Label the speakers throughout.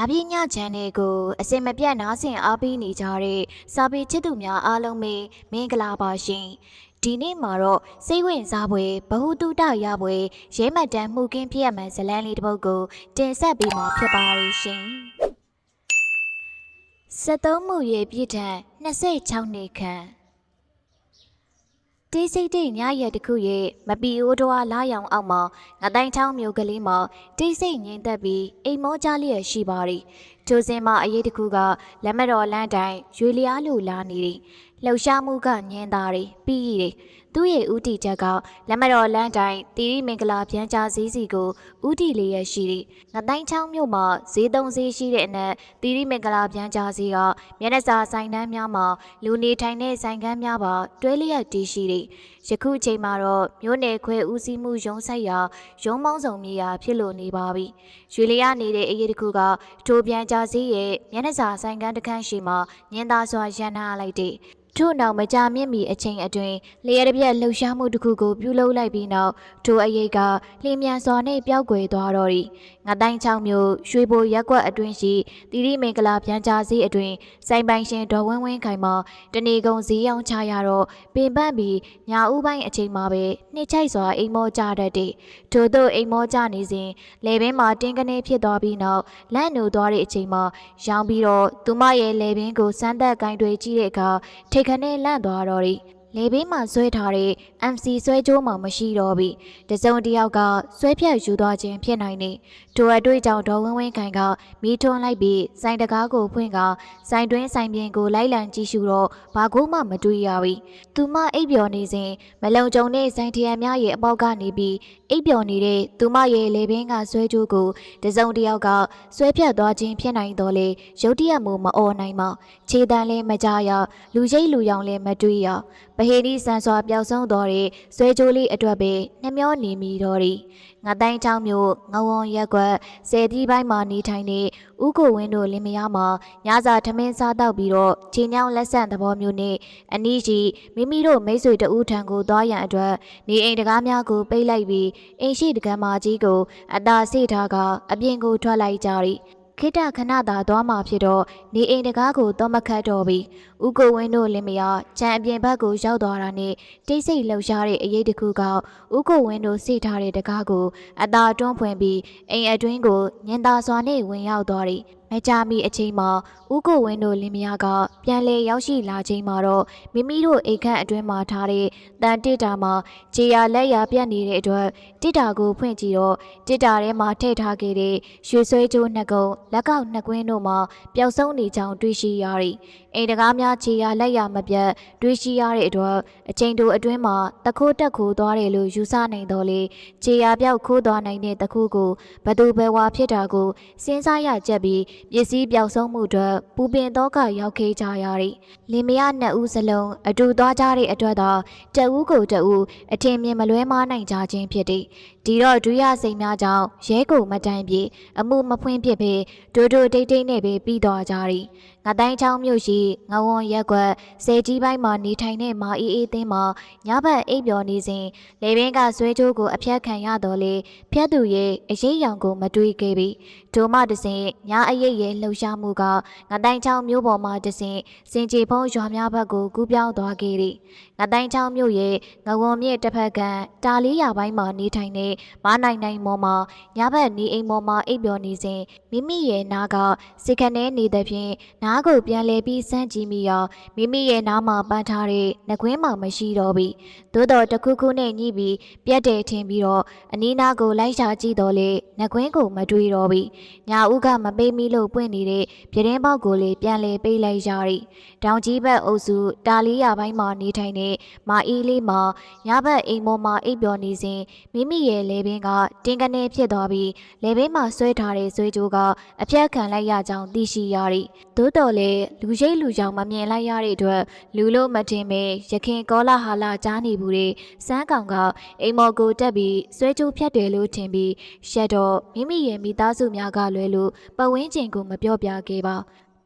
Speaker 1: လာပြညချန်တွေကိုအစင်မပြတ်နားဆင်အားပေးနေကြတဲ့စာပေချစ်သူများအားလုံးပဲမင်္ဂလာပါရှင်ဒီနေ့မှာတော့စိတ်ဝင်စားပွဲဘ ഹു တုတရပွဲရဲမှတ်တမ်းမှုကင်းဖြစ်ရမှန်ဇလန်းလေးတစ်ပုဒ်ကိုတင်ဆက်ပေးမှာဖြစ်ပါရရှင်73မှုရဲ့ပြည့်ထန်26နှစ်ခန့် တေးစိတ်တိတ်ညရက်တစ်ခုရဲ့မပီအိုးတော်လာရောင်အောက်မှာငတိုင်းချောင်းမျိုးကလေးမှာတေးစိတ်ငင်းသက်ပြီးအိမ်မောကြလျက်ရှိပါသည်ကျိုးစင်မအရေးတစ်ခုကလက်မတော်လန်းတိုင်ရွေလျားလိုလာနေသည် လှုပ်ရှားမှုကညင်းသားသည်ပြီးရည်သူ့ရဲ့ဥတီချက်ကလက်မတော်လန်းတိုင်တီရီမင်္ဂလာပြန်ကြားစည်းစီကိုဥတီလေးရရှိသည်ငတိုင်းချောင်းမြို့မှာဈေးသုံးဈေးရှိတဲ့အနက်တီရီမင်္ဂလာပြန်ကြားစည်းကမျက်နှာစာဆိုင်တန်းများမှာလူနေထိုင်တဲ့ဆိုင်ကန်းများပါတွဲလျက်တည်ရှိသည်ယခုချိန်မှာတော့မြို့နယ်ခွဲဦးစီးမှုရုံးဆိုင်ရာရုံးမောင်းဆောင်မြေယာဖြစ်လို့နေပါပြီရွှေလျားနေတဲ့အရေးတစ်ခုကထိုပြန်ကြားစည်းရဲ့မျက်နှာစာဆိုင်ကန်းတစ်ခန်းရှိမှာညင်သားစွာရန်နာလိုက်တဲ့ ထို့နောက်မကြာမြင့်မီအချိန်အတွင်းလျှက်တစ်ပြက်လှုပ်ရှားမှုတစ်ခုကိုပြုလုပ်လိုက်ပြီးနောက်ထိုအရေးကလျင်မြန်စွာနဲ့ပျောက်ကွယ်သွားတော့သည်ငတိုင်းချောင်းမျိုးရွှေဘိုရက်ကွက်အတွင်းရှိတီရီမင်္ဂလာပြန်ကြားစည်းအတွင်းစိုင်ပိုင်ရှင်ဒေါ်ဝင်းဝင်းခိုင်မှတနေကုန်ဈေးရောင်းချရတော့ပင်ပန်းပြီးညာဦးပိုင်းအချိန်မှာပဲနှစ်ချိုက်စွာအိမ်မောကြတတ်တဲ့ထို့သောအိမ်မောကြနေစဉ်လေပင်မှာတင်းကနေဖြစ်သွားပြီးနောက်လန့်နိုသွားတဲ့အချိန်မှာရောင်းပြီးတော့သူမရဲ့လေပင်ကိုစမ်းသပ်ကင်တွေကြည့်တဲ့အခါထိတ်ခနဲ့လန့်သွားတော့သည် လေဘေးမှာဆွဲထားတဲ့ MC ဆွဲကြိုးမှမရှိတော့ပြီတစုံတစ်ယောက်ကဆွဲဖြတ်ယူသွားခြင်းဖြစ်နိုင်နေထိုအတွေ့အကြောင့်ဒေါ်ဝင်းဝင်းခိုင်ကမီးထွန်းလိုက်ပြီးစိုင်တကားကိုဖွင့်ကစိုင်တွင်းစိုင်ပြင်ကိုလိုက်လံကြည့်ရှုတော့ဘာကူမှမတွေ့ရပြီသူမအိပ်ပျော်နေစဉ်မလုံကြုံတဲ့စိုင်ထရံများရဲ့အပေါက်ကနေပြီးအိပ်ပျော်နေတဲ့သူမရဲ့လေပင်ကဆွဲကြိုးကိုတစုံတစ်ယောက်ကဆွဲဖြတ်သွားခြင်းဖြစ်နိုင်တော့လေရုတ်တရက်မှုမအော်နိုင်မှခြေတန်းလည်းမကြရလူရိတ်လူရောင်လည်းမတွေ့ရပဟေဒီဆန်စွာပျောက်ဆုံးတော်တဲ့ဆွဲကြိုးလေးအတွက်ပဲနှမျောနေမိတော်သည်ငတိုင်းချောင်းမျိုးငဝွန်ရက်ကွက်ဆယ်တီးပိုင်းမှာနေထိုင်နေဥကိုဝင်းတို့လင်မယားမှာညစာထမင်းစားတော့ပြီးတော့ချင်းညောင်းလက်ဆန့်သဘောမျိုးနဲ့အနီးရှိမိမိတို့မိတ်ဆွေတဦးထံကိုသွားရန်အတွက်နေအိမ်တကားများကိုပိတ်လိုက်ပြီးအိမ်ရှိတကမ်းမကြီးကိုအသာစိထားကအပြင်ကိုထွက်လိုက်ကြသည် ခိတခဏသာသွားမှဖြစ်တော့နေအိမ်တကားကိုတော့မခတ်တော့ပြီဥကိုဝင်းတို့လင်မယားချံအပြင်ဘက်ကိုရောက်သွားတာနဲ့တိတ်ဆိတ်လှုပ်ရှားတဲ့အရေးတစ်ခုကဥကိုဝင်းတို့စိထားတဲ့တကားကိုအသာတွန်းဖွင့်ပြီးအိမ်အတွင်းကိုညင်သာစွာနဲ့ဝင်ရောက်သွားသည် မကြမီအချိန်မှာဥကိုဝင်းတို့လင်မယားကပြန်လဲရောက်ရှိလာချိန်မှာတော့မိမိတို့အိမ်ခန့်အတွင်းမှာထားတဲ့တန်တစ်တာမှာခြေရလက်ရပြတ်နေတဲ့အတွက်တစ်တာကိုဖွင့်ကြည့်တော့တစ်တာထဲမှာထည့်ထားခဲ့တဲ့ရွှေဆွဲကြိုးနှစ်ကုံလက်ကောက်နှစ်ကွင်းတို့မှာပျောက်ဆုံးနေကြောင်းတွေ့ရှိရသည်အိမ်တကားများခြေရလက်ရမပြတ်တွေ့ရှိရတဲ့အတွက်အချိန်တိုအတွင်းမှာတခိုးတက်ခိုးသွားတယ်လို့ယူဆနိုင်တော့လေခြေရပြောက်ခိုးသွားနိုင်တဲ့တခိုးကိုဘသူဘယ်ဝါဖြစ်တာကိုစဉ်းစားရကြပြီးပစ္စည်းပျောက်ဆုံးမှုအတွက်ပူပင်တော့ကရောက်ခဲ့ကြရသည်လင်မယားနှစ်ဦးစလုံးအတူသွားကြတဲ့အတွက်သာတအူးကိုတအူးအထင်မြင်မလွဲမနိုင်ကြခြင်းဖြစ်သည်ဒီတော့ဒုရစိန်များကြောင့်ရဲကိုမတိုင်ပြေအမှုမဖွင့်ဖြစ်ပေဒိုဒိုတိတ်တိတ်နဲ့ပဲပြီးသွားကြသည်ငတိုင်းချောင်းမြို့ရှိငဝွန်ရက်ကွက်ဆယ်ကြီးပိုင်းမှာနေထိုင်တဲ့မာအေးအေးသင်းမှာညဘက်အိပ်ပျော်နေစဉ်လေပင်ကဆွဲကြိုးကိုအပြတ်ခံရတော်လေဖျက်သူရဲ့အရေးရောင်ကိုမတွေးခဲ့ပြီဒိုမတစင်ညအရိပ်ရဲ့လှုပ်ရှားမှုကငတိုင်းချောင်းမြို့ပေါ်မှာတစင်စင်ကြေဖုံးရွာများဘက်ကိုကူးပြောင်းသွားခဲ့သည်ငတိုင်းချောင်းမြို့ရဲ့ငဝွန်မြစ်တစ်ဖက်ကတာလေးရပိုင်းမှာနေထိုင်တဲ့မနိုင်နိုင်မော်မှာညဘက်နေအိမ်မော်မှာအိပ်ပျော်နေစဉ်မိမိရဲ့နားကစိတ်ခနဲနေသဖြင့်နားကိုပြန်လဲပြီးစမ်းကြည့်မိရောမိမိရဲ့နားမှာပန်းထားတဲ့နှကွင်းမှာမရှိတော့ပြီသို့တော်တခုခုနဲ့ညှိပြီးပြက်တယ်ထင်ပြီးတော့အနီးနားကိုလိုက်ရှာကြည့်တော့လေနှကွင်းကိုမတွေ့တော့ပြီညာဦးကမပေးမိလို့ပွင့်နေတဲ့ပြတင်းပေါက်ကိုလေပြန်လဲပေးလိုက်ရသည်တောင်ကြီးဘက်အုပ်စုတာလီယာပိုင်းမှာနေထိုင်တဲ့မာအီလေးမှာညဘက်အိမ်ပေါ်မှာအိပ်ပျော်နေစဉ်မိမိရဲ့လေပင်ကတင်းကနေဖြစ်သွားပြီးလေပင်မှာဆွဲထားတဲ့ဆွဲကြိုးကအပြတ်ခံလိုက်ရကြောင်းသိရှိရသည်သို့တော်လည်းလူရိတ်လူကြောင်မမြင်လိုက်ရတဲ့အတွက်လူလို့မတင်ပဲရခင်ကောလာဟာလာကြားနေဘူးတဲ့စမ်းကောင်ကအိမ်မော်ကိုတက်ပြီးဆွဲကြိုးဖြတ်တယ်လို့ထင်ပြီးရှက်တော့မိမိရဲ့မိသားစုများကလွဲလို့ပဝင်းကျင်ကိုမပြောပြခဲ့ပါ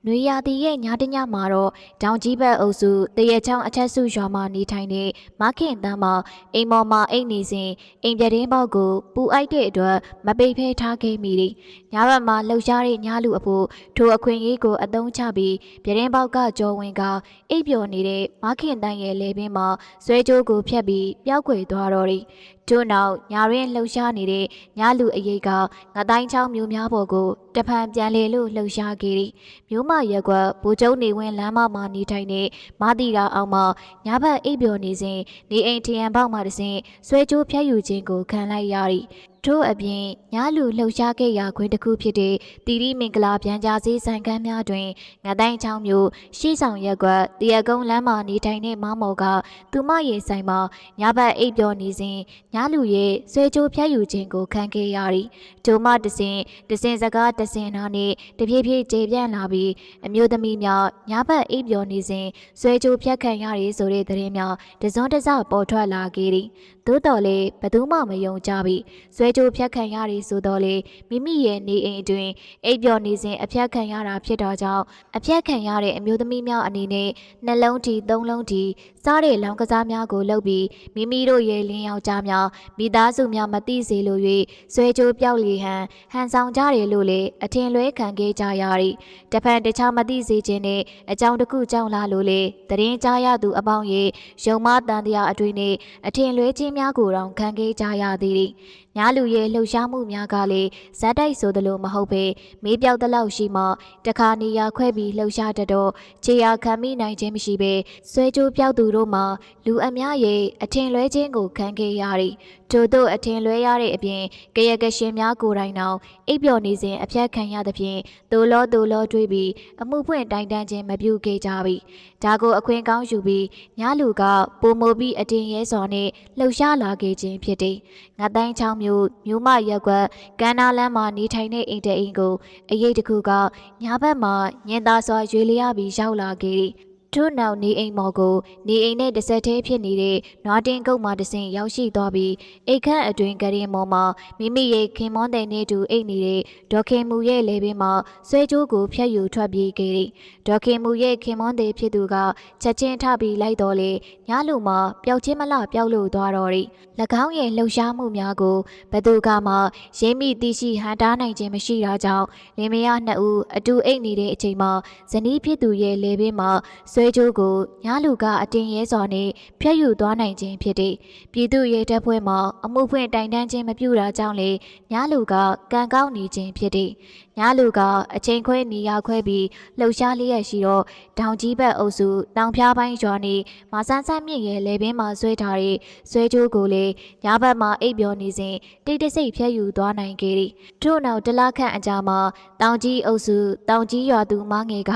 Speaker 1: နွေရာသီရဲ့ညတညမှာတော့တောင်ကြီးဘက်အုပ်စုတရချောင်းအထက်စုရွာမှာနေထိုင်တဲ့မခင်တန်းမှာအိမ်ပေါ်မှာအိတ်နေစဉ်အိမ်ပြတင်းပေါက်ကိုပူအိုက်တဲ့အတွက်မပိတ်ဖဲထားခဲ့မိတယ်။ညဘက်မှာလှုပ်ရှားတဲ့ညလူအဖို့ထိုအခွင့်အရေးကိုအသုံးချပြီးပြတင်းပေါက်ကကြော်ဝင်ကအိပ်ပျော်နေတဲ့မခင်တန်းရဲ့လေပင်မှာဆွဲကြိုးကိုဖြတ်ပြီးပျောက်ကွယ်သွားတော့တယ်။ထို့နောက်ညာရင်းလှုပ်ရှားနေတဲ့ညလူအရေးကငတိုင်းချောင်းမျိုးများပေါ်ကိုတဖန်ပြန်လေလို့လှုပ်ရှားခဲ့သည်။မျိုးမရက်ကွက်ဘူကျုံနေဝင်းလမ်းမမှာနေထိုင်တဲ့မသီရာအောင်မှာညဘက်အိပ်ပျော်နေစဉ်နေအိမ်ထရန်ပေါက်မှတစဉ်ဆွဲကြိုးဖြတ်ယူခြင်းကိုခံလိုက်ရသည် ထို့အပြင်ညလူလှုပ်ရှားခဲ့ရာခွင်တစ်ခုဖြစ်တဲ့တီရီမင်္ဂလာပြန်ကြားစည်းဆိုင်ကမ်းများတွင်ငတိုင်းချောင်းမျိုးရှေ့ဆောင်ရက်ကွက်တရကုန်းလမ်းမှာနေထိုင်တဲ့မမော်ကသူမရဲ့ဆိုင်မှာညဘက်အိပ်ပျော်နေစဉ်ညလူရဲ့ဆွဲကြိုးဖြတ်ယူခြင်းကိုခံခဲ့ရသည်ဒိုမတစင်တစင်စကားတစင်နာနှင့်တပြေးပြေးကျေပြန့်လာပြီးအမျိုးသမီးများညဘက်အိပ်ပျော်နေစဉ်ဆွဲကြိုးဖြတ်ခံရသည်ဆိုတဲ့သတင်းများတစုံတစပေါ်ထွက်လာခဲ့သည်သို့တော်လည်းဘသူမှမယုံကြပြီဆွဲကြိုးဖြတ်ခံရသည်ဆိုတော့လေမိမိရဲ့နေအိမ်အတွင်းအိပ်ပျော်နေစဉ်အဖြတ်ခံရတာဖြစ်တော့ကြောင့်အဖြတ်ခံရတဲ့အမျိုးသမီးများအနေနဲ့နှလုံးထီသုံးလုံးထီစားတဲ့လောင်ကစားများကိုလုပ်ပြီးမိမိတို့ရဲ့လင်းယောက်ျားများမိသားစုများမသိစေလို၍ဆွဲကြိုးပြောက်လီဟန်ဟန်ဆောင်ကြတယ်လို့လေအထင်လွဲခံခဲ့ကြရသည်တဖန်တခြားမသိစေခြင်းနဲ့အကြောင်းတစ်ခုကြောင့်လာလို့လေတရင်ကြားရသူအပေါင်းရဲ့ယုံမတန်တရားအတွေ့နဲ့အထင်လွဲခြင်းများကိုတောင်ခံခဲ့ကြရသည်ညာလူရဲ့လှုပ်ရှားမှုများကလည်းဇက်တိုက်ဆိုသလိုမဟုတ်ပဲမေးပြောက်တလောက်ရှိမှတခါနေရာခွဲပြီးလှုပ်ရှားတတော့ခြေရာခံမိနိုင်ခြင်းမရှိပဲဆွဲကြိုးပြောက်သူတို့မှာလူအများရဲ့အထင်လွဲခြင်းကိုခံခဲ့ရသည် ထို့သောအထင်လွဲရတဲ့အပြင်ကရကရှင်များကိုယ်တိုင်တောင်အိပ်ပျော်နေစဉ်အဖြတ်ခံရသဖြင့်ဒိုလောဒိုလောတွေးပြီးအမှုဖွင့်တိုင်တန်းခြင်းမပြုခဲ့ကြပြီဒါကိုအခွင့်ကောင်းယူပြီးညာလူကပုံမိုပြီးအတင်ရဲစွာနဲ့လှုပ်ရှားလာခဲ့ခြင်းဖြစ်သည်ငါတိုင်းချောင်းမျိုးမျိုးမရက်ကွက်ကန္နာလမ်းမှာနေထိုင်တဲ့အိမ်တဲ့အိမ်ကိုအရေးတကူကညာဘက်မှာညင်သာစွာရွေလျပြီးရောက်လာခဲ့သည် ထို့နောက်နေအိမ်မော်ကိုနေအိမ်နဲ့တစ်ဆက်တည်းဖြစ်နေတဲ့နွားတင်ကုတ်မှတဆင်ရောက်ရှိသွားပြီးအိတ်ခန့်အတွင်ကရင်မော်မှာမိမိရဲ့ခင်မွန်းတဲ့နေတူအိတ်နေတဲ့ဒေါခင်မူရဲ့လေပင်မှာဆွဲကြိုးကိုဖျက်ယူထွက်ပြေးခဲ့သည်ဒေါခင်မူရဲ့ခင်မွန်းတဲ့ဖြစ်သူကချက်ချင်းထပြီးလိုက်တော့လေညလူမှာပျောက်ချင်းမလပျောက်လို့သွားတော့သည်၎င်းရဲ့လှုပ်ရှားမှုများကိုဘသူကမှရင်းမိသိရှိဟန်တားနိုင်ခြင်းမရှိတာကြောင့်လင်မယားနှစ်ဦးအတူအိတ်နေတဲ့အချိန်မှာဇနီးဖြစ်သူရဲ့လေပင်မှာဆွဲကြိုးကိုညာလူကအတင်ရဲစွာနဲ့ဖျက်ယူသွားနိုင်ခြင်းဖြစ်တဲ့ပြည်သူရဲတပ်ဖွဲ့မှအမှုဖွင့်တိုင်တန်းခြင်းမပြုတာကြောင့်လေညာလူကကံကောက်နေခြင်းဖြစ်တဲ့ညာလူကအချိန်ခွဲနေရခွဲပြီးလှုပ်ရှားလျက်ရှိတော့တောင်ကြီးဘက်အုပ်စုတောင်ဖျားပိုင်းရွာနေမဆန်းဆန်းမြင့်ရဲ့လေပင်မှာဆွဲထားတဲ့ဆွဲကြိုးကိုလေညဘက်မှာအိပ်ပျော်နေစဉ်တိတ်တဆိတ်ဖျက်ယူသွားနိုင်ခဲ့သည်ထို့နောက်တလခန့်အကြာမှာတောင်ကြီးအုပ်စုတောင်ကြီးရွာသူမငယ်က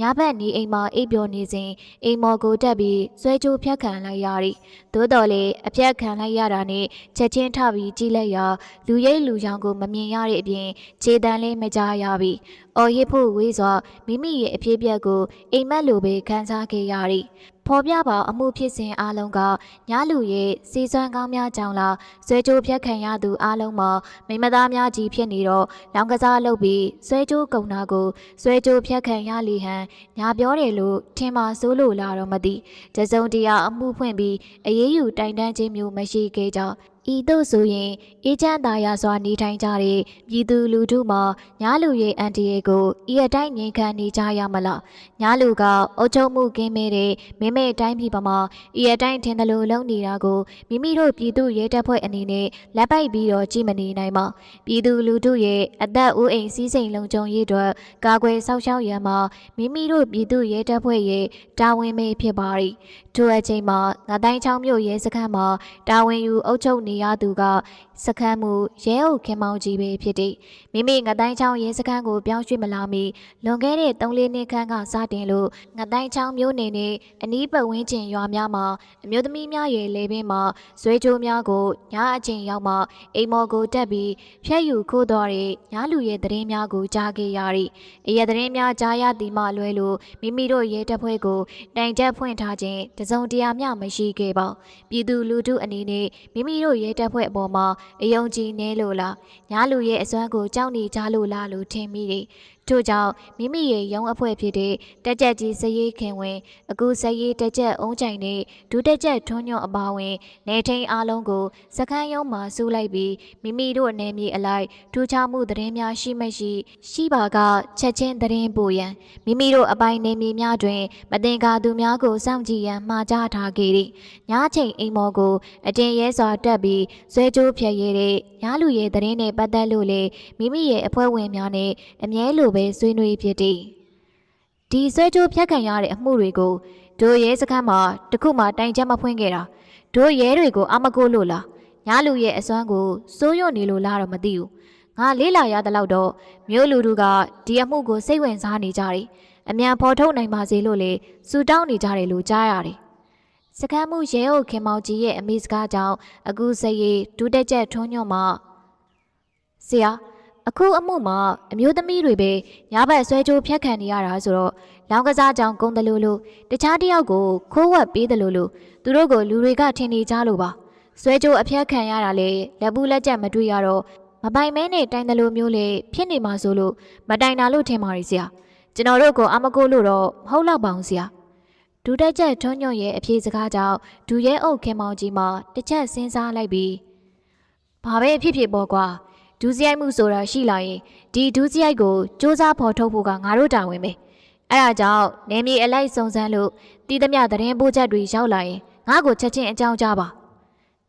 Speaker 1: ညဘက်နေအိမ်မှာအိပ်ပျော်နေစဉ်အိမ်မော်ကိုတက်ပြီးဆွဲကြိုးဖြတ်ခံလိုက်ရသည်သို့တော်လေအဖြတ်ခံလိုက်ရတာနဲ့ချက်ချင်းထပြီးကြည့်လိုက်ရာလူရိပ်လူရောင်ကိုမမြင်ရတဲ့အပြင်ခြေတန်းလေးမကြားရပြီ။အော်ရစ်ဖို့ဝေးစွာမိမိရဲ့အဖြစ်ပြက်ကိုအိမ်မက်လိုပဲခံစားခဲ့ရသည်။ဖော်ပြပါအမှုဖြစ်စဉ်အလုံးကညလူရဲ့စီစွမ်းကောင်းများကြောင့်လားဆွဲကြိုးဖြတ်ခံရသူအလုံးမှာမိမသားများကြီးဖြစ်နေတော့လောင်ကစားလုပ်ပြီးဆွဲကြိုးကုံနာကိုဆွဲကြိုးဖြတ်ခံရလေဟန်ညာပြောတယ်လို့ထင်ပါစိုးလို့လာတော့မသိတစုံတရာအမှုဖွင့်ပြီးအေးအေးယူတိုင်တန်းခြင်းမျိုးမရှိခဲ့ကြ ဤသို့ဆိုရင်အေးချမ်းသာရစွာနေထိုင်ကြတဲ့ပြည်သူလူထုမှာညာလူရဲ့အန်တီရဲ့ကိုဤအတိုင်းငြိမ်ခံနေကြရမလားညာလူကအုတ်ချုံမှုကင်းမဲ့တဲ့မင်းမဲ့တိုင်းပြည်ပမှာဤအတိုင်းထင်တယ်လို့လုံနေတာကိုမိမိတို့ပြည်သူရဲတပ်ဖွဲ့အနေနဲ့လက်ပိုက်ပြီးတော့ကြည်မနေနိုင်ပါပြည်သူလူထုရဲ့အသက်အိုးအိမ်စီးစိမ်လုံခြုံရေးအတွက်ကာကွယ်စောင့်ရှောက်ရန်မှာမိမိတို့ပြည်သူရဲတပ်ဖွဲ့ရဲ့တာဝန်ပဲဖြစ်ပါသည်ထိုအချိန်မှာငါတိုင်းချောင်းမြို့ရဲစခန်းမှာတာဝန်ယူအုပ်ချုပ်နေရသူက စခန်းမူရဲအုပ်ခင်မောင်ကြီးပဲဖြစ်သည်မိမိငတိုင်းချောင်းရဲစခန်းကိုပြောင်းရွှေ့မလာမီလွန်ခဲ့တဲ့3လနှစ်ခန့်ကစတင်လို့ငတိုင်းချောင်းမြို့နယ်နဲ့အနီးပတ်ဝန်းကျင်ရွာများမှာအမျိုးသမီးများရဲ့လေပင်မှာဇွဲကြိုးများကိုညအချိန်ရောက်မှအိမ်မော်ကိုတက်ပြီးဖျက်ယူခိုးသွားတဲ့ညလူရဲ့သတင်းများကိုကြားခဲ့ရသည်အရက်သတင်းများကြားရသည်မှလွဲလို့မိမိတို့ရဲတပ်ဖွဲ့ကိုတိုင်ချက်ဖွင့်ထားခြင်းတစုံတရာမျှမရှိခဲ့ပါပြည်သူလူထုအနေနဲ့မိမိတို့ရဲတပ်ဖွဲ့အပေါ်မှာအယုံကြည်နေလို့လားညာလူရဲ့အစွမ်းကိုကြောက်နေကြလို့လားလို့ထင်မိတယ် ထို့ကြောင့်မိမိရဲ့ရုံးအဖွဲ့ဖြစ်တဲ့တက်ကြက်ကြီးစရေးခင်ဝင် အခုစရေးတက်ကြက်အုံးချိုင်နဲ့ဒူတက်ကြက်ထွန်းညွန့်အပါဝင်နေထိန်အားလုံးကိုစခန်းရုံးမှာစုလိုက်ပြီးမိမိတို့အနေမြေအလိုက်ထူးခြားမှုသတင်းများရှိမရှိရှိပါကချက်ချင်းသတင်းပို့ရန်မိမိတို့အပိုင်နေမြေများတွင် မတင်ကားသူများကိုစောင့်ကြည့်ရန်မှာကြားထားခဲ့သည်ညချိန်အိမ်မော်ကိုအတင်ရဲစွာတက်ပြီးဇွဲကြိုးဖြတ်ရတဲ့ညလူရဲ့သတင်းနဲ့ပတ်သက်လို့လေမိမိရဲ့အဖွဲ့ဝင်များနဲ့အမြဲလိုပဲဆွေးနွေးဖြစ်သည်ဒီဇွဲကြိုးဖြတ်ခံရတဲ့အမှုတွေကိုတို့ရဲစခန်းမှာတခုမှတိုင်ချက်မဖွင့်ခဲ့တာတို့ရဲတွေကိုအမကိုလို့လားညလူရဲ့အစွမ်းကိုစိုးရွံ့နေလို့လားတော့မသိဘူးငါလေးလာရတဲ့လောက်တော့မျိုးလူတို့ကဒီအမှုကိုစိတ်ဝင်စားနေကြတယ်အမြန်ဖော်ထုတ်နိုင်ပါစေလို့လေစူတောင်းနေကြတယ်လို့ကြားရတယ်စကမ်းမှုရဲအုပ်ခင်မောင်ကြီးရဲ့အမိစကားကြောင့်အခုစရီဒူးတက်ချက်ထွန်းညွန့်မှဆရာ အခုအမှုမှာအမျိုးသမီးတွေပဲညဘက်ဆွဲကြိုးဖြတ်ခံနေရတာဆိုတော့လောင်ကစားကြောင်ကုန်းတယ်လို့လို့တခြားတယောက်ကိုခိုးဝက်ပေးတယ်လို့လို့သူတို့ကိုလူတွေကထင်နေကြလို့ပါဆွဲကြိုးအဖြတ်ခံရတာလေလက်ဘူးလက်ချက်မတွေ့ရတော့မပိုင်မဲနဲ့တိုင်တယ်လို့မျိုးလေဖြစ်နေမှာဆိုလို့မတိုင်တာလို့ထင်ပါရီဆရာကျွန်တော်တို့ကိုအမကိုလို့တော့မဟုတ်တော့ပါဘူးဆရာဒူတက်ချက်ထွန်းညွန့်ရဲ့အဖြေစကားကြောင့်ဒူရဲအုပ်ခင်မောင်ကြီးမှတစ်ချက်စဉ်းစားလိုက်ပြီးဘာပဲဖြစ်ဖြစ်ပေါ့ကွာ ဒူးစရိုက်မှုဆိုတာရှိလာရင်ဒီဒူးစရိုက်ကိုစ조사ဖော်ထုတ်ဖို့ကငါတို့တာဝန်ပဲအဲဒါကြောင့်နေမြေအလိုက်စုံစမ်းလို့တည်သမျှသတင်းပို့ချက်တွေရောက်လာရင်ငါ့ကိုချက်ချင်းအကြောင်းကြားပါ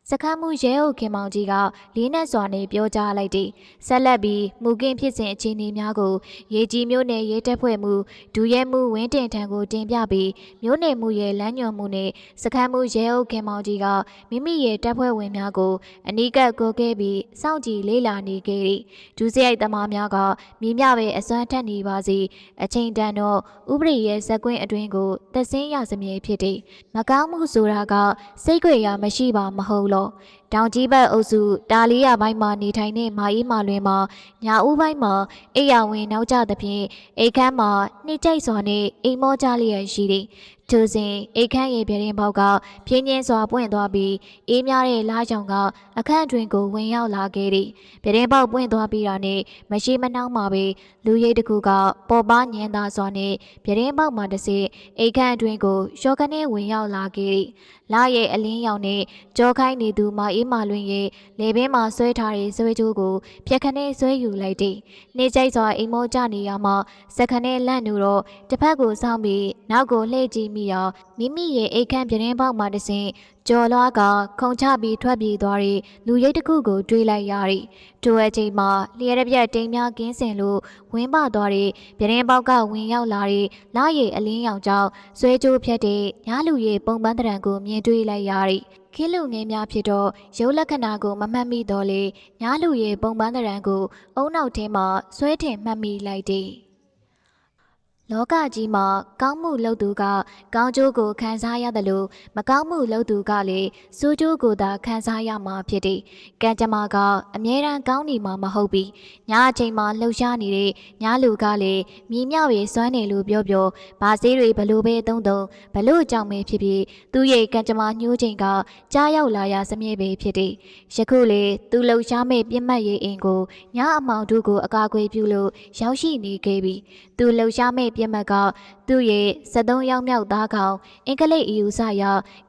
Speaker 1: စခန်းမှုရဲအုပ်ခင်မောင်ကြီးကလေးနက်စွာနဲ့ပြောကြားလိုက်သည်ဆက်လက်ပြီးမူကင်းဖြစ်စဉ်အခြေအနေများကိုရေကြီးမျိုးနယ်ရဲတပ်ဖွဲ့မှုဒူရဲမှုဝင်းတင်ထံကိုတင်ပြပြီးမျိုးနယ်မှုရဲ့လမ်းညွှန်မှုနဲ့စခန်းမှုရဲအုပ်ခင်မောင်ကြီးကမိမိရဲ့တပ်ဖွဲ့ဝင်များကိုအနီးကပ်ကိုခဲ့ပြီးစောင့်ကြည့်လေးလာနေခဲ့သည်ဒူးစရိုက်သမားများကမြင်မြပဲအစွမ်းထက်နေပါစေအချိန်တန်တော့ဥပဒေရဲ့ဇက်ကွင်းအတွင်းကိုသက်ဆင်းရစမြဲဖြစ်သည်မကောင်းမှုဆိုတာကစိတ်ကြွရမရှိပါမဟုတ်လောတောင်ကြီးဘက်အုပ်စုတာလီယာဘိုင်းမှာနေထိုင်တဲ့မာအေးမာလွင်မှာညာဦးဘိုင်းမှာအိယာဝင်နောက်ကျသဖြင့်အိတ်ခမ်းမှာနှိမ့်ကျိတ်စွာနဲ့အိမ်မောကြလျက်ရှိသည် ထိုစဉ်အိတ်ခမ်းရဲ့ပြတင်းပေါက်ကပြင်းပြင်းစွာပွင့်သွားပြီးအေးများတဲ့လားကြောင်ကအခန့်အတွင်ကိုဝင်ရောက်လာခဲ့သည်ပြတင်းပေါက်ပွင့်သွားပြီးတာနဲ့မရှိမနှောင်းမှာပဲလူရိတ်တစ်ခုကပေါ်ပါညံသာစွာနဲ့ပြတင်းပေါက်မှတစ်စိအိတ်ခန့်အတွင်ကိုရှော့ကနေဝင်ရောက်လာခဲ့သည်လာရဲ့အလင်းရောင်နဲ့ကြောခိုင်းနေသူမအေးမာလွင်ရဲ့လေပင်မှာဆွဲထားတဲ့ဆွဲကြိုးကိုပြက်ခနဲ့ဆွဲယူလိုက်သည်နေကြိုက်စွာအိမ်မောကြနေရမှစက်ခနဲ့လန့်နေတော့တစ်ဖက်ကိုစောင်းပြီးနောက်ကိုလှည့်ကြည့်မိရာမိမိရဲ့အိတ်ခန့်ပြတင်းပေါက်မှတစ်ဆင့်ကြော်လွားကခုံချပြီးထွက်ပြေးသွားတဲ့လူရိတ်တစ်ခုကိုတွေးလိုက်ရသည်ထိုအချိန်မှာလျှက်ရက်တိမ်များကင်းစင်လို့ဝင်းပသွားတဲ့ပြတင်းပေါက်ကဝင်ရောက်လာတဲ့လာရည်အလင်းရောင်ကြောင့်ဆွဲကြိုးဖြတ်တဲ့ညာလူရဲ့ပုံပန်းတရံကိုမြင်တွေ့လိုက်ရသည်ခင်းလူငယ်များဖြစ်တော့ရုပ်လက္ခဏာကိုမမှတ်မိတော့လေညာလူရဲ့ပုံပန်းတရံကိုအုံနောက်ထဲမှာဆွဲထင်မှတ်မိလိုက်သည် လောကကြီးမှာကောင်းမှုလုပ်သူက ကောင်းကျိုးကိုခံစားရတယ်လို့မကောင်းမှုလုပ်သူကလည်းဆိုးကျိုးကိုသာခံစားရမှာဖြစ်တယ်။ကံကြမ္မာကအမြဲတမ်းကောင်းနေမှာမဟုတ်ဘူး။ညအချိန်မှာလှုပ်ရှားနေတဲ့ညလူကလည်းမြည်မြောက်ရေးစွမ်းနေလို့ပြောပြောဗာဆေးတွေဘလို့ပဲသုံးသုံးဘလို့ကြောင့်ပဲဖြစ်ဖြစ်သူ့ရဲ့ကံကြမ္မာညှိုးချိန်ကကြားရောက်လာရစမြဲပဲဖြစ်တယ်။ယခုလေသူလှုပ်ရှားမဲ့ပြစ်မှတ်ရေးအိမ်ကိုညအမောင်တို့ကိုအကာအကွယ်ပြုလို့ရောက်ရှိနေခဲ့ပြီ။သူလှုပ်ရှားမဲ့ပြစ်မှတ်ကသူ့ရဲ့73ရောက်မြောက်သားကောင်အင်္ဂလိပ်အယူဆရ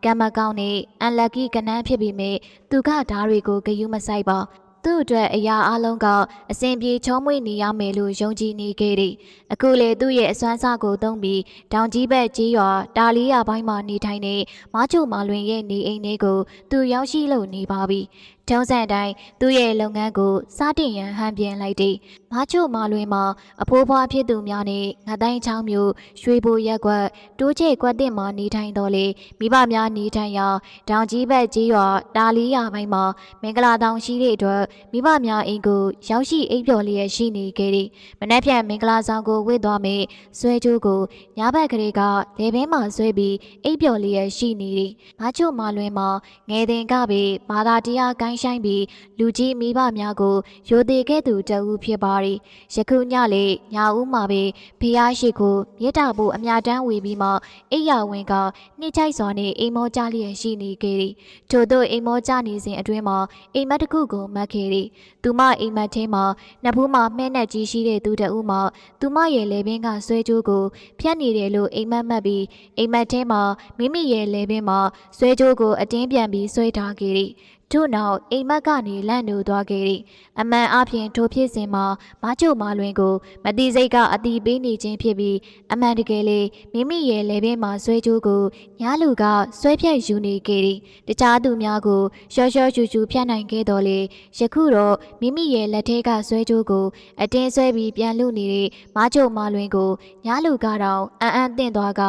Speaker 1: ကမ္မကောင်နဲ့အန်လက်ကီကနန်းဖြစ်ပြီးမြဲသူကဓားတွေကိုဂယုမဆိုင်ပါသူ့အတွက်အရာအလုံးကအစဉ်ပြေချောမွေ့နေရမယ်လို့ယုံကြည်နေခဲ့တယ်။အခုလေသူ့ရဲ့အစွမ်းစားကိုသုံးပြီးတောင်ကြီးဘက်ကြီးရွာတာလီယာဘိုင်းမှာနေထိုင်နေမချိုမာလွင်ရဲ့နေအိမ်လေးကိုသူရောက်ရှိလို့နေပါပြီ။ ထုံးစံတိုင်းသူ့ရဲ့လုပ်ငန်းကိုစတင်ရန်ဟန်ပြန်လိုက်သည်။မချိုမာလွင်မှာအဖိုးဖွားဖြစ်သူများနဲ့ငတိုင်းချောင်းမျိုးရွှေဘိုရက်ကွက်တိုးချဲ့ကွက်တင်မှာနေထိုင်တော်လေမိဘများနေထိုင်ရာတောင်ကြီးဘက်ကြီးရွာတာလီယာပိုင်းမှာမင်္ဂလာတောင်ရှိတဲ့အတွက်မိဘများအိမ်ကိုရောက်ရှိအိပ်ပျော်လျက်ရှိနေခဲ့သည်။မနက်ဖြန်မင်္ဂလာဆောင်ကိုဝတ်သွားမေဆွဲကြိုးကိုညဘက်ကလေးကလေဘင်းမှာဆွဲပြီးအိပ်ပျော်လျက်ရှိနေသည်။မချိုမာလွင်မှာငယ်တင်ကပဲဘာသာတရားကိုင်းဆိုင်ပြီးလူကြီးမိဘများကိုရိုသေခဲ့သူတဦးဖြစ်ပါရီယခုညလေညဦးမှာပဲဖះရှိကိုမြေတာဖို့အမြတမ်းဝေပြီးမှအိယာဝင်ကနှိမ့်ချိုက်စွာနှင့်အိမ်မောကြလျက်ရှိနေခဲ့သည်ထို့သောအိမ်မောကြနေစဉ်အတွင်းမှာအိမ်မက်တစ်ခုကိုမတ်ခဲ့သည်သူမအိမ်မက်ထဲမှာနှစ်ဖူးမှာမှဲ့နဲ့ကြီးရှိတဲ့သူတဦးမှသူမရဲ့လေပင်ကဆွဲကြိုးကိုဖြတ်နေတယ်လို့အိမ်မက်မှတ်ပြီးအိမ်မက်ထဲမှာမိမိရဲ့လေပင်မှာဆွဲကြိုးကိုအတင်းပြန်ပြီးဆွဲထားခဲ့သည် ထို့နောက်အိမ်မက်ကနေလန့်နိုးသွားခဲ့သည်အမှန်အပြင်ထိုဖြစ်စဉ်မှာမချို့မလွင်ကိုမတိစိတ်ကအတီးပေးနေခြင်းဖြစ်ပြီးအမှန်တကယ်လေမိမိရဲ့လေပင်မှာဆွဲကြိုးကိုညားလူကဆွဲဖြတ်ယူနေခဲ့သည်တခြားသူများကိုရှော့ရှော့ချူချူဖြတ်နိုင်ခဲ့တော်လေယခုတော့မိမိရဲ့လက်ထဲကဆွဲကြိုးကိုအတင်းဆွဲပြီးပြန်လူနေတဲ့မချို့မလွင်ကိုညားလူကတော့အံ့အံ့သင့်သွားက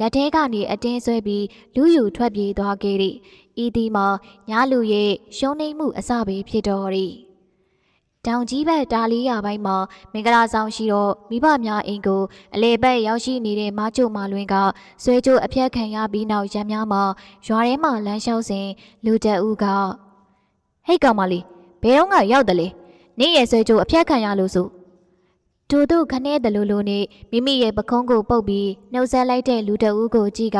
Speaker 1: လက်ထဲကနေအတင်းဆွဲပြီးလူယူထွက်ပြေးသွားခဲ့သည် ဤသည်မှာညားလူရဲ့ရှုံးနိမ့်မှုအစပဲဖြစ်တော်သည်တောင်ကြီးဘက်တာလီယာပိုင်းမှာမင်္ဂလာဆောင်ရှိတော့မိဘများအိမ်ကိုအလေဘက်ရောက်ရှိနေတဲ့မချို့မလွင်ကဆွဲကြိုးအပြက်ခံရပြီးနောက်ရံများမှာရွာထဲမှာလမ်းလျှောက်စဉ်လူတက်ဦးကဟိတ်ကောင်မလေးဘယ်တော့ကရောက်တယ်လေနေ့ရဲ့ဆွဲကြိုးအပြက်ခံရလို့ဆို တူတူခနဲ့တလူလူနဲ့မိမိရဲ့ပခုံးကိုပုတ်ပြီးနှုတ်ဆက်လိုက်တဲ့လူတအူးကိုကြည့်က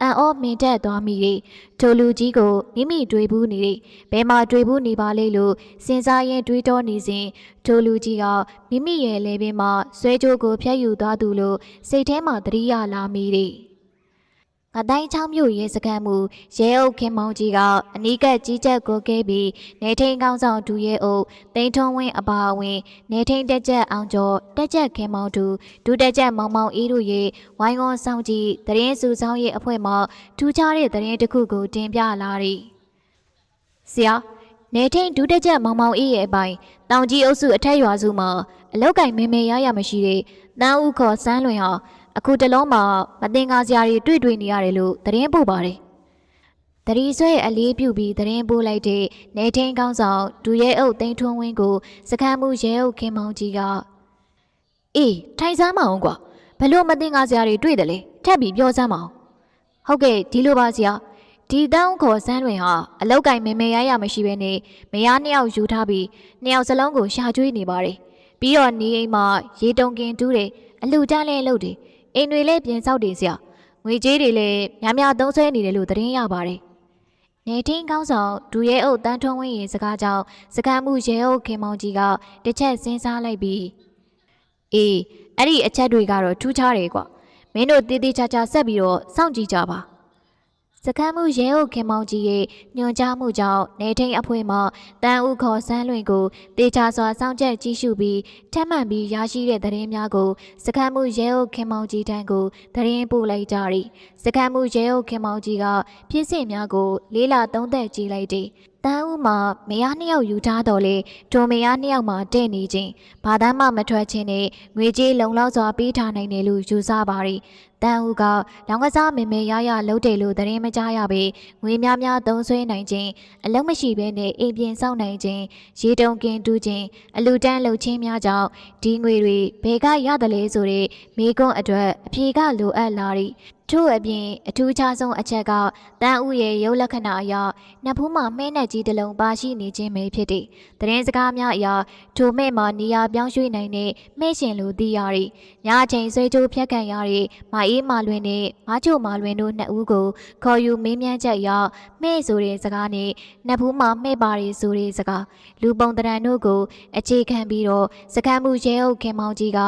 Speaker 1: အံ့ဩမင်တက်သွားမိတယ်။ထိုလူကြီးကိုမိမိတွေးဘူးနေတယ်။ဘယ်မှာတွေးဘူးနေပါလိမ့်လို့စဉ်းစားရင်တွေးတောနေစဉ်ထိုလူကြီးကမိမိရဲ့လေပင်မှာဆွဲကြိုးကိုဖျက်ယူသွားသူလို့စိတ်ထဲမှာသတိရလာမိတယ်။ ငတိုင်းချောင်းမြို့ရဲစခန်းမူရဲအုပ်ခင်မောင်ကြီးကအနီးကပ်ကြီးကြပ်ကိုကဲပြီးနေထိန်ကောင်းဆောင်ဒူရဲအုပ်တိန်ထုံးဝင်းအပါအဝင်နေထိန်တက်ချက်အောင်ကျော်တက်ချက်ခင်မောင်ဒူဒူတက်ချက်မောင်မောင်အေးတို့ရဲ့ဝိုင်းဝန်းဆောင်ကြည့်တရင်စုဆောင်ရဲ့အဖွဲ့မှထူးခြားတဲ့တရင်တစ်ခုကိုတင်ပြလာသည်ဆရာနေထိန်ဒူတက်ချက်မောင်မောင်အေးရဲ့အပိုင်းတောင်ကြီးအုပ်စုအထက်ရွာစုမှာအလောက်ကင်မေမေရရမရှိတဲ့တန်းဦးခေါ်စန်းလွင်ဟာ အခုတလုံးမှာမတင်ကားစရာတွေတွေ့တွေ့နေရတယ်လို့သတင်းပို့ပါတယ်။တရီဆွဲအလေးပြုပြီးသတင်းပို့လိုက်တဲ့နေထင်းကောင်းဆောင်ဒူရဲအုပ်သိန်းထွန်းဝင်းကိုစခန်းမှုရဲအုပ်ခင်မောင်ကြီးကအေးထိုင်စမ်းမအောင်ကွာဘလို့မတင်ကားစရာတွေတွေ့တယ်လေထပ်ပြီးပြောစမ်းမအောင်ဟုတ်ကဲ့ဒီလိုပါဆရာဒီတောင်းခေါ်စမ်းတွင်ဟာအလောက်ကင်မေမေရရမရှိဘဲနဲ့မယားနှစ်ယောက်ယူထားပြီးနှစ်ယောက်စလုံးကိုရှာကျွေးနေပါတယ်ပြီးတော့နေအိမ်မှာရေတုံကင်တူးတယ်အလူတန်းလဲလုပ်တယ် အိမ်တွေလည်းပြင်ဆောက်တယ်ဆရာငွေကြေးတွေလည်းများများသုံးဆွဲနေတယ်လို့သတင်းရပါတယ်နေတင်းကောင်းဆောင်ဒူရဲအုပ်တန်းထွန်းဝင်းရဲ့စကားကြောင့်စကမ်းမှုရဲအုပ်ခင်မောင်ကြီးကတစ်ချက်စဉ်းစားလိုက်ပြီးအေးအဲ့ဒီအချက်တွေကတော့ထူးခြားတယ်ကွာမင်းတို့တေးသေးချာချာဆက်ပြီးတော့စောင့်ကြည့်ကြပါ စကမ်းမှုရဲအုပ်ခင်မောင်ကြီးရဲ့ညွှန်ကြားမှုကြောင့်နေထိန်အဖွဲ့မှတန်ဦးခေါ်ဆန်းလွင်ကိုတေချာစွာစောင့်ကြပ်ကြည့်ရှုပြီးထပ်မံပြီးရရှိတဲ့သတင်းများကိုစကမ်းမှုရဲအုပ်ခင်မောင်ကြီးတန်းကိုသတင်းပို့လိုက်ကြသည်စကမ်းမှုရဲအုပ်ခင်မောင်ကြီးကဖြစ်စဉ်များကို လေးလာသုံးသက်ကြည့်လိုက်သည်တန်းဦးမှာမယားနှစ်ယောက်ယူထားတော်လေဒိုမယားနှစ်ယောက်မှာတဲ့နေခြင်းဘာသာမှမထွက်ခြင်းနဲ့ငွေကြေးလုံလောက်စွာပေးထားနိုင်တယ်လို့ယူဆပါရီ တန်ဦးကလောင်ကစားမေမေရရလှုပ်တယ်လို့သတင်းမကြားရပေငွေများများသုံးဆွဲနိုင်ခြင်းအလုံးမရှိဘဲနဲ့အိမ်ပြင်ဆောက်နိုင်ခြင်းရေတုံကင်တူးခြင်းအလူတန်းလှုပ်ခြင်းများကြောင့်ဒီငွေတွေဘယ်ကရတယ်လဲဆိုတဲ့မိကွန်းအတွက်အဖြေကလိုအပ်လာသည် ထို့အပြင်အထူးခြားဆုံးအချက်ကတန်ဦးရဲ့ရုပ်လက္ခဏာအရနတ်ဖူးမှာမှဲနဲ့ကြီးတစ်လုံးပါရှိနေခြင်းပဲဖြစ်သည်။တရင်စကားများအရထိုမဲ့မှာနေရာပြောင်းရွှေ့နိုင်တဲ့မှဲ့ရှင်လိုသိရသည်။ညအချိန်ဆွေးကြိုးဖြတ်ခံရတဲ့မအေးမာလွင်နဲ့မချိုမာလွင်တို့နှစ်ဦးကိုခေါ်ယူမေးမြန်းချက်အရမှဲ့ဆိုတဲ့စကားနဲ့နတ်ဖူးမှာမှဲ့ပါရီဆိုတဲ့စကားလူပုံတရံတို့ကိုအခြေခံပြီးတော့စကမ်းမှုရဲအုပ်ခင်မောင်ကြီးက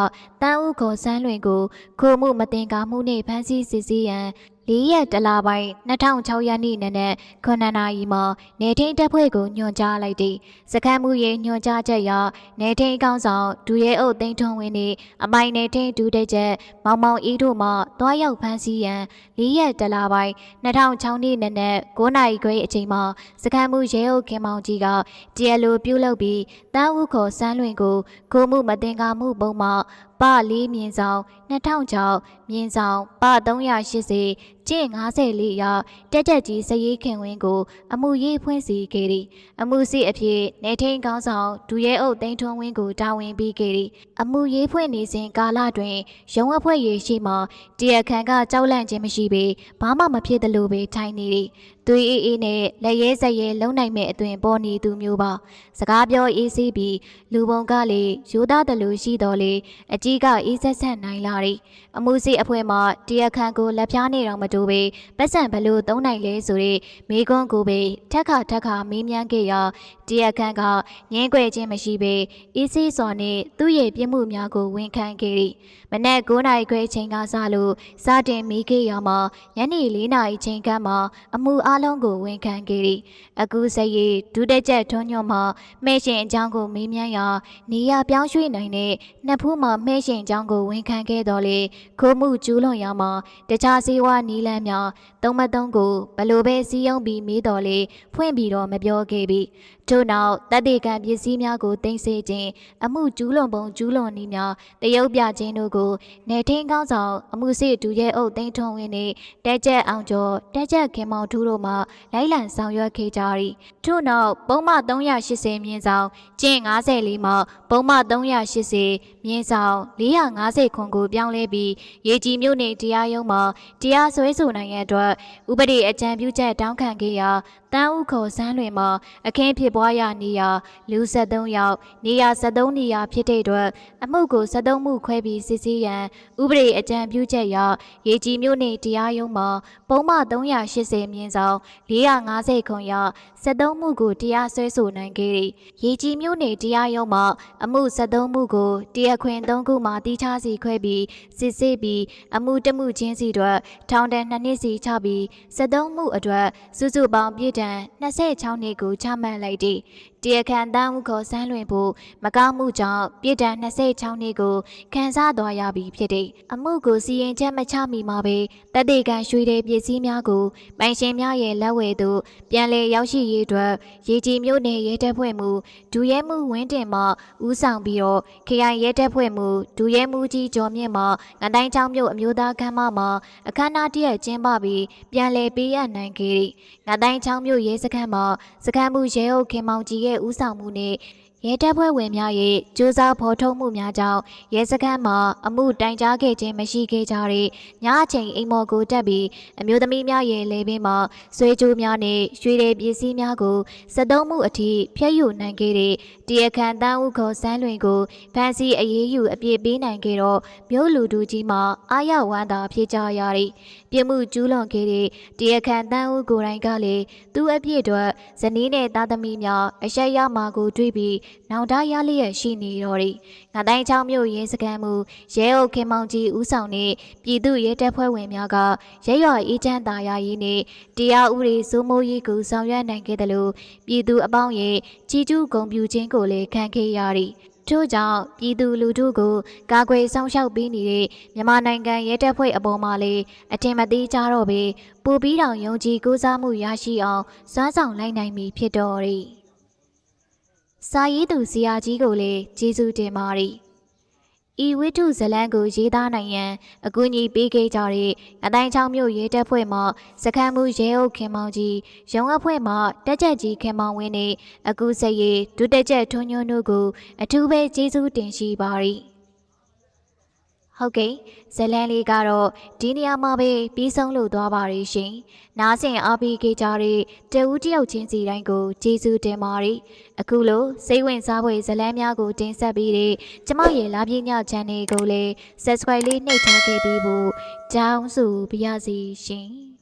Speaker 1: တန်းဦးခေါ်ဆန်းလွင်ကိုခိုမှုမတင်ကားမှုနဲ့ဖမ်းဆီးစစ်ဆေးရန်၄ရက်တလပိုင်း2006ရက်နေ့နနက်9နာရီမှာနေထိန်တပ်ဖွဲ့ကိုညွှန်ကြားလိုက်သည်စခန်းမှုရေးညွှန်ကြားချက်အရနေထိန်ကောင်းဆောင်ဒူရဲအုပ်သိန်းထွန်းဝင်းနှင့်အမိုင်နေထိန်ဒူတဲ့ချက်မောင်မောင်အေးတို့မှတွားရောက်ဖမ်းဆီးရန်၄ရက်တလပိုင်း2006နေ့နနက်9နာရီခွဲအချိန်မှာစခန်းမှုရဲအုပ်ခင်မောင်ကြီးကတရားလိုပြုလုပ်ပြီးတားဦးခေါ်စမ်းလွင်ကိုကိုမှုမတင်ကားမှုပုံမှပလေးမြင်းဆောင်2006မြင်းဆောင်ပ380 ကျင့်54ရာတက်တက်ကြီးစရေးခင်ဝင်းကို အမှုရေးဖွင့်စီခဲ့သည်အမှုစီအဖြစ်နေထိန်ကောင်းဆောင်ဒူရဲအုပ်တိန်ထွန်းဝင်းကိုတာဝန်ပေးခဲ့သည်အမှုရေးဖွင့်နေစဉ်ကာလတွင်ရုံအဖွဲ့ရေးရှိမှတရားခံကကြောက်လန့်ခြင်းမရှိပေဘာမှမဖြစ်သလိုပဲထိုင်နေသည်သွေးအေးအေးနဲ့လက်ရဲဆက်ရဲလုံနိုင်မဲ့အသွင်ပေါ်နေသူမျိုးပါစကားပြောအေးဆေးပြီးလူပုံကလေရိုးသားတယ်လို့ရှိတော်လေအကြီးကအေးဆက်ဆက်နိုင်လာသည်အမှုစီအဖွဲ့မှတရားခံကိုလက်ပြားနေတော့မတူပေပတ်စံဘလို့သုံးနိုင်လဲဆိုတဲ့မိကွန်းကိုပဲထက်ခါထက်ခါမေးမြန်းခဲ့ရာတရားခံကငင်းကွယ်ခြင်းမရှိပေအေးဆေးစွာနဲ့သူ့ရဲ့ပြစ်မှုများကိုဝန်ခံခဲ့သည်မနက်9နာရီခွဲချိန်ကစလို့စတင်မိခဲ့ရမှာညနေ4နာရီချိန်ခန့်မှာအမှုအလုံးကိုဝန်ခံခဲ့သည်အခုစရိတ်ဒုတက်ချက်ထွန်းညွန့်မှာမဲရှင်အကြောင်းကိုမေးမြန်းရာနေရပြောင်းရွှေ့နိုင်တဲ့နှစ်ဖူးမှာမဲရှင်အကြောင်းကိုဝန်ခံခဲ့တော်လေခိုးမှုကျူးလွန်ရမှာတခြားစေဝါနီလန်းများသုံးမသုံးကိုဘလို့ပဲစီးယုံပြီးမေးတော်လေဖွင့်ပြီးတော့မပြောခဲ့ပြီ ထို့နောက်တတိကံပစ္စည်းများကိုတင်ဆက်ခြင်းအမှုကျူးလွန်ပုံကျူးလွန်နည်းများတရုပ်ပြခြင်းတို့ကိုနေထင်းကောင်းဆောင်အမှုစစ်ဒူရဲအုပ်သိန်းထွန်းဝင်းနှင့်တက်ကြက်အောင်ကျော်တက်ကြက်ခင်မောင်ထူးတို့မှလိုက်လံဆောင်ရွက်ခဲ့ကြသည်ထို့နောက်ပုံမှ380မြင်းဆောင်ကျင့်54မှပုံမှ380မြင်းဆောင်450ခွန်ကိုပြောင်းလဲပြီးရေကြီးမြို့နယ်တရားရုံးမှာတရားစွဲဆိုနိုင်ရန်အတွက်ဥပဒေအကြံပြုချက်တောင်းခံခဲ့ရာတန်းဥခေါ်စမ်းလွင်မှာအခင်းဖြစ်ပွားရာနေရာလူ73ယောက်နေရာ73နေရာဖြစ်တဲ့အတွက်အမှုကို73မှုခွဲပြီးစစ်ဆေးရန်ဥပဒေအကြံပြုချက်အရရေကြီးမြို့နယ်တရားရုံးမှာပုံမှ380မြင်းဆောင်450ခွန်ရ73မှုကိုတရားစွဲဆိုနိုင်ခဲ့သည်ရေကြီးမြို့နယ်တရားရုံးမှာအမှု73မှုကိုတရားခွင်3ခုမှတီးခြားစီခွဲပြီးစစ်ဆေးပြီးအမှုတမှုချင်းစီအတွက်ထောင်ဒဏ်2နှစ်စီချပြီး73မှုအတွက်စုစုပေါင်းပြည်ဒဏ်26နှစ်ကိုချမှတ်လိုက်သည်တရားခံတန်းဦးခေါ်ဆန်းလွင်ဖို့မကောင်းမှုကြောင့်ပြည်ဒဏ်26နှစ်ကိုခံစားသွားရပြီဖြစ်သည်အမှုကိုစီရင်ချက်မချမီမှာပဲတတိကံရွှေတဲ့ပစ္စည်းများကိုပိုင်ရှင်များရဲ့လက်ဝဲသို့ပြန်လည်ရောက်ရှိရေးအတွက်ရေကြီးမြို့နယ်ရဲတပ်ဖွဲ့မှုဒူရဲမှုဝင်းတင်မှဦးဆောင်ပြီးတော့ခရိုင်ရဲတပ်ဖွဲ့မှုဒူရဲမှုကြီးကျော်မြင့်မှငတိုင်းချောင်းမြို့အမျိုးသားခမ်းမမှာအခမ်းအနားတရက်ကျင်းပပြီးပြန်လည်ပေးရနိုင်ခဲ့သည်ငတိုင်းချောင်းမြို့ရဲစခန်းမှာစခန်းမှုရဲအုပ်ခင်မောင်ကြီးရဲ့ဦးဆောင်မှုနဲ့ ရဲတပ်ဖွဲ့ဝင်များရဲ့ကြိုးစားဖော်ထုတ်မှုများကြောင့်ရဲစခန်းမှာအမှုတိုင်ကြားခဲ့ခြင်းမရှိခဲ့ကြတဲ့ညအချိန်အိမ်မော်ကိုတက်ပြီးအမျိုးသမီးများရဲ့လေပင်မှာဆွေးကြိုးများနဲ့ရွှေရည်ပစ္စည်းများကိုစက်သုံးမှုအထိဖျက်ယူနိုင်ခဲ့တဲ့တရားခံတန်းဦးခေါ်စန်းလွင်ကိုဖန်စီအေးအေးယူအပြစ်ပေးနိုင်ခဲ့တော့မြို့လူတူကြီးမှာအာရဝမ်းသာဖြစ်ကြရသည်ပြစ်မှုကျူးလွန်ခဲ့တဲ့တရားခံတန်းဦးကိုယ်တိုင်ကလည်းသူ့အပြစ်အတွက်ဇနီးနဲ့သားသမီးများအရှက်ရမှာကိုတွေးပြီးနောင်တရလျက်ရှိနေတော့သည်ငတိုင်းချောင်းမြို့ရဲစခန်းမူရဲအုပ်ခင်မောင်ကြီးဦးဆောင်တဲ့ပြည်သူရဲတပ်ဖွဲ့ဝင်များကရဲရွာအေးချမ်းသာယာရေးနဲ့တရားဥပဒေစိုးမိုးရေးကိုဆောင်ရွက်နိုင်ခဲ့တယ်လို့ပြည်သူအပေါင်းရဲ့ကြီးကျူးဂုဏ်ပြုခြင်းကိုလည်းခံခဲ့ရသည်ထို့ကြောင့်ပြည်သူလူထုကိုကာကွယ်ဆောင်ရှောက်ပေးနေတဲ့မြန်မာနိုင်ငံရဲတပ်ဖွဲ့အပေါ်မှာလည်းအထင်မသေးကြတော့ပဲပူပြီးတောင်ယုံကြည်ကိုးစားမှုရရှိအောင်စွမ်းဆောင်လိုက်နိုင်ပြီဖြစ်တော်သည် စာရေးသူဇီယာကြီးကိုလည်းကျေးဇူးတင်ပါတယ်ဤဝိတုဇလန်းကိုရေးသားနိုင်ရန်အကူအညီပေးခဲ့ကြတဲ့အတိုင်းချောင်းမြို့ရဲတပ်ဖွဲ့မှစခန်းမှုရဲအုပ်ခင်မောင်ကြီးရုံအဖွဲ့မှတက်ကြက်ကြီးခင်မောင်ဝင်းနဲ့အကူစက်ရည်ဒုတက်ကြက်ထွန်းညွန်းတို့ကိုအထူးပဲကျေးဇူးတင်ရှိပါသည် ဟုတ်ကဲ့ဇလန်လေးကတော့ဒီနေရာမှာပဲပြီးဆုံးလို့သွားပါရရှင်။နားဆင်အားပေးခဲ့ကြတဲ့တဦးတယောက်ချင်းစီတိုင်းကိုကျေးဇူးတင်ပါတယ်။အခုလိုစိတ်ဝင်စားဖွယ်ဇလန်များကိုတင်ဆက်ပေးတဲ့ကျမရဲ့လာပြည channel ကိုလည်း subscribe လေးနှိပ်ထားခဲ့ပြီးဖို့ကြောင်းစုပါရစေရှင်။